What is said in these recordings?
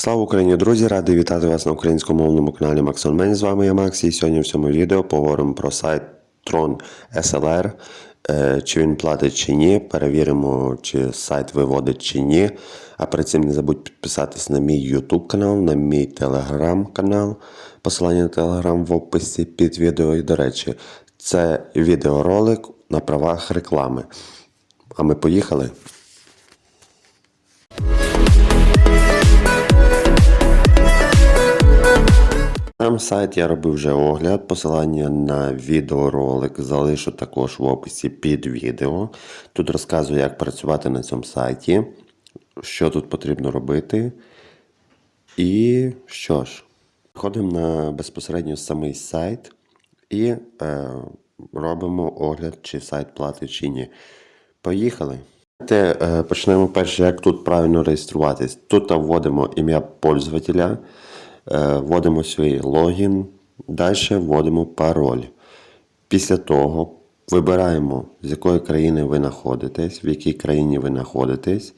Слава Україні, друзі! Радий вітати вас на українськомовному каналі Максон Мень. З вами я Макс, і сьогодні в цьому відео поговоримо про сайт Tron SLR, е, чи він платить чи ні. Перевіримо, чи сайт виводить чи ні. А перед цим не забудь підписатись на мій YouTube канал, на мій телеграм канал. Посилання на телеграм в описі під відео. І, до речі, це відеоролик на правах реклами. А ми поїхали. Сам сайт я робив вже огляд. Посилання на відеоролик залишу також в описі під відео. Тут розказую, як працювати на цьому сайті, що тут потрібно робити. І що ж, ходимо на безпосередньо самий сайт і е, робимо огляд, чи сайт платить чи ні. Поїхали. Е, почнемо перше, як тут правильно реєструватись. Тут вводимо ім'я пользователя, вводимо свій логін, далі вводимо пароль. Після того вибираємо, з якої країни ви знаходитесь, в якій країні ви знаходитесь,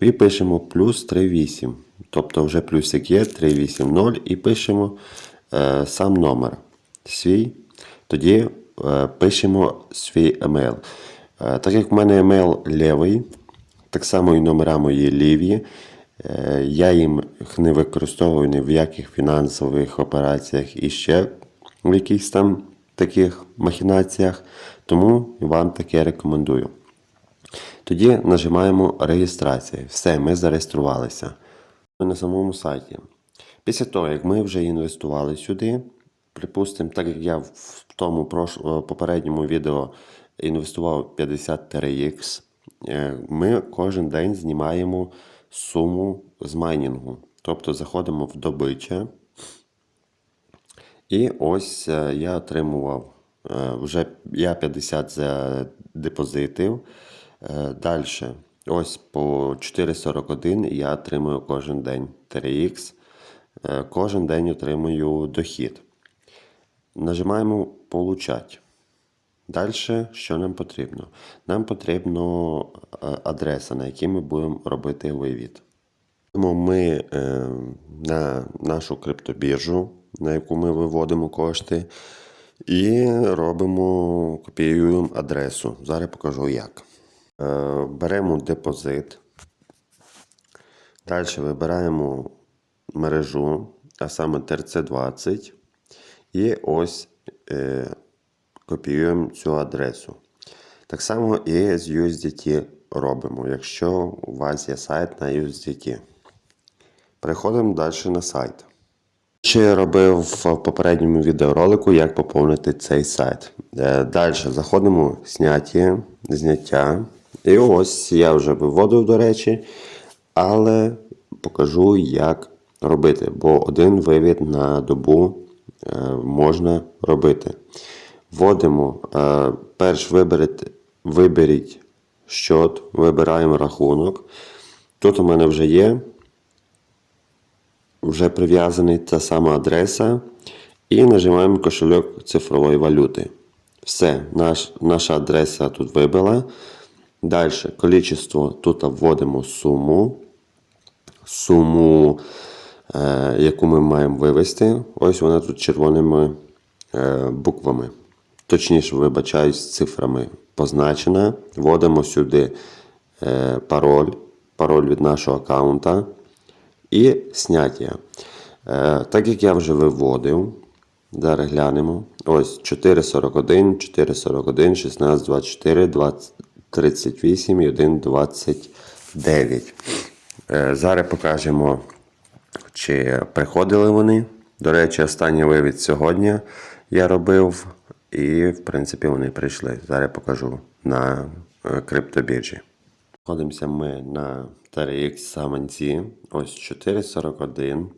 і пишемо плюс 38. Тобто вже плюсик є 380 і пишемо е, сам номер свій. Тоді е, пишемо свій емейл. Е, так як в мене емейл лівий, так само і номера мої ліві. Е, Я їм не використовую ні в яких фінансових операціях і ще в якихось там таких махінаціях, тому вам таке рекомендую. Тоді нажимаємо реєстрація. Все, ми зареєструвалися. Ми на самому сайті. Після того, як ми вже інвестували сюди, припустимо, так як я в тому прош- попередньому відео інвестував 50 TRX, е, ми кожен день знімаємо суму з майнінгу. Тобто заходимо в добича. І ось е, я отримував е, вже я 50 задепозитив. Далі, ось по 4,41 я отримую кожен день 3х. Е, Кожен день отримую дохід. Нажимаємо Получать. Далі, що нам потрібно? Нам потрібно е, адреса, на якій ми будемо робити вивід. Тому ми е, на нашу криптобіржу, на яку ми виводимо кошти, і робимо, копіюємо адресу. Зараз покажу як. Е, беремо депозит. Далі вибираємо мережу, а саме TRC20. І ось копіюємо цю адресу. Так само і з USDT робимо, якщо у вас є сайт на USDT. Переходимо далі на сайт. Ще я робив в попередньому відеоролику, як поповнити цей сайт. Е, Далі заходимо в зняття, зняття. І ось я вже виводив, до речі, але покажу, як робити, бо один вивід на добу е, можна робити. Вводимо, е, перш виберіть, виберіть щот, вибираємо рахунок. Тут у мене вже є вже прив'язаний та сама адреса. І нажимаємо кошельок цифрової валюти. Все, наш, наша адреса тут вибила. Далі, количество, тут вводимо суму. Суму, е, яку ми маємо вивести. Ось вона тут червоними е, буквами. Точніше, вибачаюсь, цифрами позначена. Вводимо сюди е, пароль, пароль від нашого аккаунта і зняття. Е, так як я вже виводив, зараз глянемо. Ось 441, 441, 16, 24, 20, 38 і 1, 29. Е, зараз покажемо, чи приходили вони. До речі, останній вивід сьогодні я робив. І, в принципі, вони прийшли. Зараз покажу на е, криптобіржі. Знаходимося ми на TRX Саманці. Ось 441.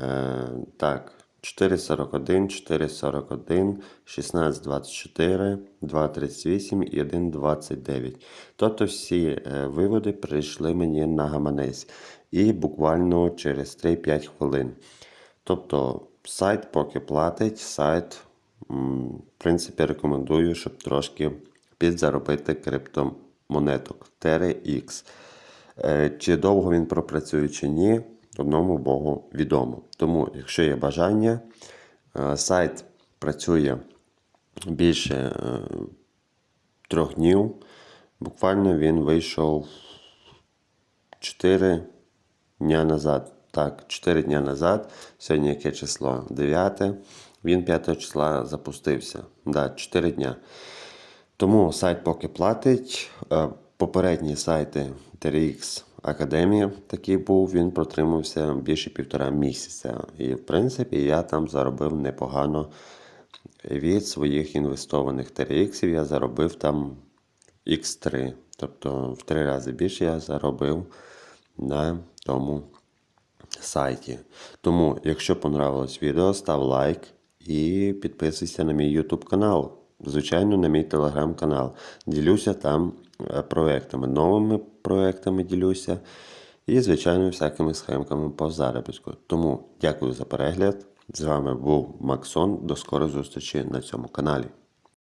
Е, так, 441, 441, 1624, 238 і 129. Тобто всі е, виводи прийшли мені на гаманець. І буквально через 3-5 хвилин. Тобто сайт поки платить, сайт, в принципі, рекомендую, щоб трошки підзаробити криптомонеток TRX. Е, Чи довго він пропрацює, чи ні, одному Богу відомо. Тому, якщо є бажання, е, сайт працює більше е, трьох днів. Буквально він вийшов 4 дня назад. Так, 4 дня назад. Сьогодні яке число? 9. Він 5 числа запустився. Да, 4 дня. Тому сайт поки платить. Е, Попередні сайти TRX Академія такий був, він протримався більше півтора місяця. І, в принципі, я там заробив непогано від своїх інвестованих TRX. Я заробив там X3. Тобто в три рази більше я заробив на тому сайті. Тому, якщо понравилось відео, став лайк і підписуйся на мій YouTube канал. Звичайно, на мій телеграм-канал. Ділюся там е, проектами, новими проектами ділюся. І, звичайно, всякими схемками по заробітку. Тому дякую за перегляд. З вами був Максон. До скорої зустрічі на цьому каналі.